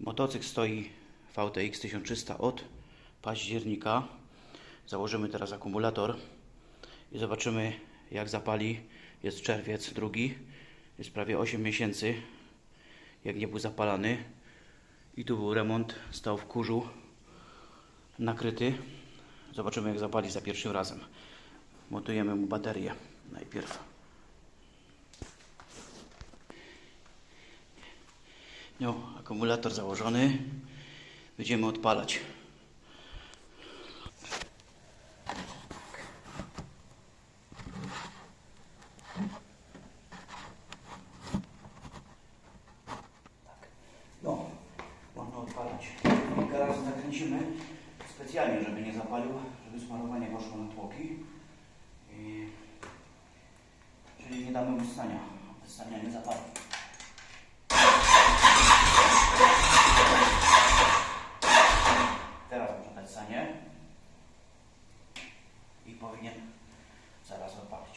Motocykl stoi VTX 1300 od października. Założymy teraz akumulator i zobaczymy jak zapali. Jest czerwiec drugi. Jest prawie 8 miesięcy jak nie był zapalany. I tu był remont, stał w kurzu nakryty. Zobaczymy jak zapali za pierwszym razem. Montujemy mu baterię najpierw. No, akumulator założony. Będziemy odpalać. Tak. No, można odpalać. Kilka razy zakręcimy specjalnie, żeby nie zapalił, żeby smarowanie poszło na tłoki. I... Czyli nie damy mu stania. Stania nie zapali. biasanya e-powernya saya langsung pakai